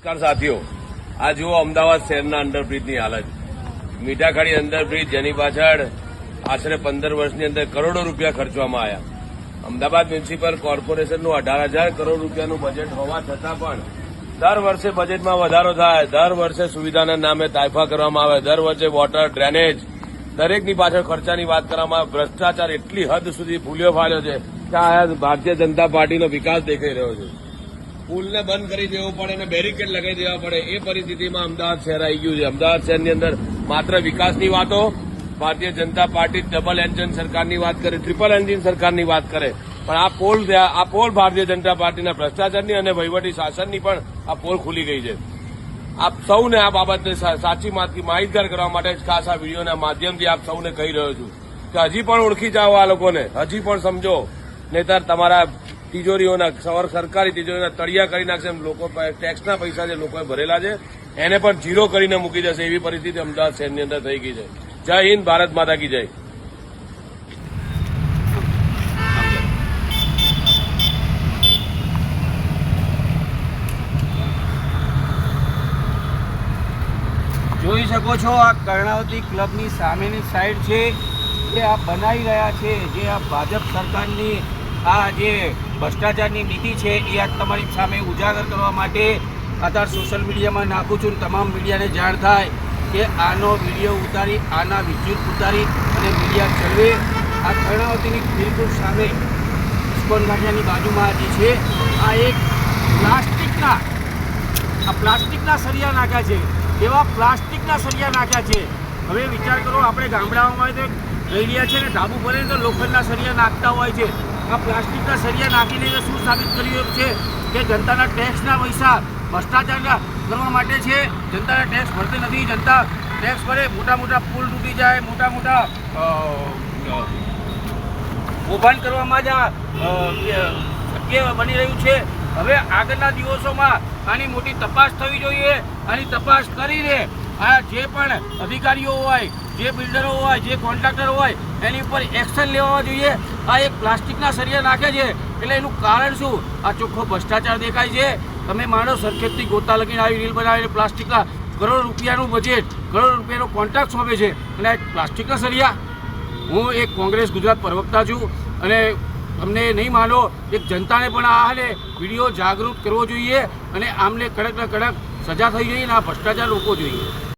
નમસ્કાર સાથીઓ. આ જુઓ અમદાવાદ શહેરના અંડરબ્રિજની હાલત. મીઠાખાડી અંડરબ્રિજ, જેની પાછળ આશરે પંદર વર્ષની અંદર કરોડો રૂપિયા ખર્ચવામાં આવ્યા. અમદાવાદ મ્યુનિસિપલ કોર્પોરેશનનું અઢાર હજાર કરોડ રૂપિયાનું બજેટ હોવા છતાં પણ દર વર્ષે બજેટમાં વધારો થાય. દર વર્ષે સુવિધાના નામે તાયફા કરવામાં આવે. દર વર્ષે વોટર ડ્રેનેજ દરેકની પાછળ ખર્ચાની વાત કરવામાં આવે. ભ્રષ્ટાચાર એટલી હદ સુધી ફૂલ્યો ફાળ્યો છે કે આ ભારતીય જનતા પાર્ટીનો વિકાસ દેખાઈ રહ્યો છે. પુલને બંધ કરી દેવો પડે અને બેરિકેડ લગાવી દેવા પડે, એ પરિસ્થિતિમાં અમદાવાદ શહેર આવી ગયું છે. અમદાવાદ શહેરની અંદર માત્ર વિકાસની વાતો, Bharatiya Janata party double engine સરકારની વાત કરે, ટ્રિપલ એન્જિન સરકારની વાત કરે, પણ આ પોલ આ પોલ ભારતીય જનતા પાર્ટીના ભ્રષ્ટાચારની અને વહીવટી શાસનની પણ આ પોલ ખુલી ગઈ છે. આપ સૌને આ બાબતે સા- સાચી માહિતી, માહિતગાર કરવા માટે ખાસ આ વિડીયોના માધ્યમથી આપ સૌને કહી રહ્યો છું કે હજી પણ ઓળખી જાઓ આ લોકોને, હજી પણ સમજો. નહીતર તમારા તિજોરીઓના, સવાર સરકારી તિજોરીના તળિયા કરી નાખશે લોકો ટેક્સના પૈસા જે લોકોએ ભરેલા છે, એને પણ ઝીરો કરીને મૂકી જશે એવી પરિસ્થિતિ અમદાવાદ શહેરની અંદર થઈ ગઈ છે. જય હિન્દ, ભારત માતા કી જય. જોઈ શકો છો આ કર્ણાવતી ક્લબની સામેની સાઈડ છે, જે આ બનાવી રહ્યા છે, જે આ ભાજપ સરકારની આ જે ભ્રષ્ટાચારની નીતિ છે, એ આજ તમારી સામે ઉજાગર કરવા માટે અત્યારે સોશિયલ મીડિયામાં નાખું છું તમામ મીડિયાને જાણ થાય કે આનો વીડિયો ઉતારી, આના વિદ્યુત ઉતારી અને મીડિયા ચલવે. આ કર્ણાવતીની બિલકુલ સામે ઇસ્કોન ગાંઠિયાની બાજુમાં જે છે, આ એક પ્લાસ્ટિકના, આ પ્લાસ્ટિકના સળિયા નાખ્યા છે. એવા પ્લાસ્ટિકના સળિયા નાખ્યા છે. હવે વિચાર કરો, આપણે ગામડાઓમાં તો રહી રહ્યા છે ને ધાબુ ભરે તો લોખંડના સળિયા નાખતા હોય છે. આ પ્લાસ્ટિકના સરિયા નાખીને શું સાબિત કર્યું છે કે જનતાના ટેક્સના પૈસા ભ્રષ્ટાચાર કરવા માટે છે. જનતાના ટેક્સ ભરતી નથી. જનતા ટેક્સ ભરે, મોટા મોટા પુલ તૂટી જાય, મોટા મોટા કૌભાંડ કરવામાં જ આ શક્ય બની રહ્યું છે. હવે આગળના દિવસોમાં આની મોટી તપાસ થવી જોઈએ. આની તપાસ કરીને આ જે પણ અધિકારીઓ હોય જે બિલ્ડરો હોય, જે કોન્ટ્રાક્ટર હોય, એની ઉપર એક્શન લેવા જોઈએ. આ એક પ્લાસ્ટિકના સરિયા નાખે છે. એટલે એનું કારણ શું? આ ચોખ્ખો ભ્રષ્ટાચાર દેખાય છે. તમે માનો સરખેજથી ગોતા લગીને આવી રીલ બનાવીને પ્લાસ્ટિકના કરોડ રૂપિયાનું બજેટ કરોડ રૂપિયાનો કોન્ટ્રાક્ટ સોંપે છે. અને આ પ્લાસ્ટિકના સરિયા હું એક કોંગ્રેસ ગુજરાત પ્રવક્તા છું અને તમને નહીં માનો, એક જનતાને પણ આ હાલે વીડિયો જાગૃત કરવો જોઈએ અને આમને કડક ને કડક સજા થઈ જોઈએ અને આ ભ્રષ્ટાચાર રોકવો જોઈએ.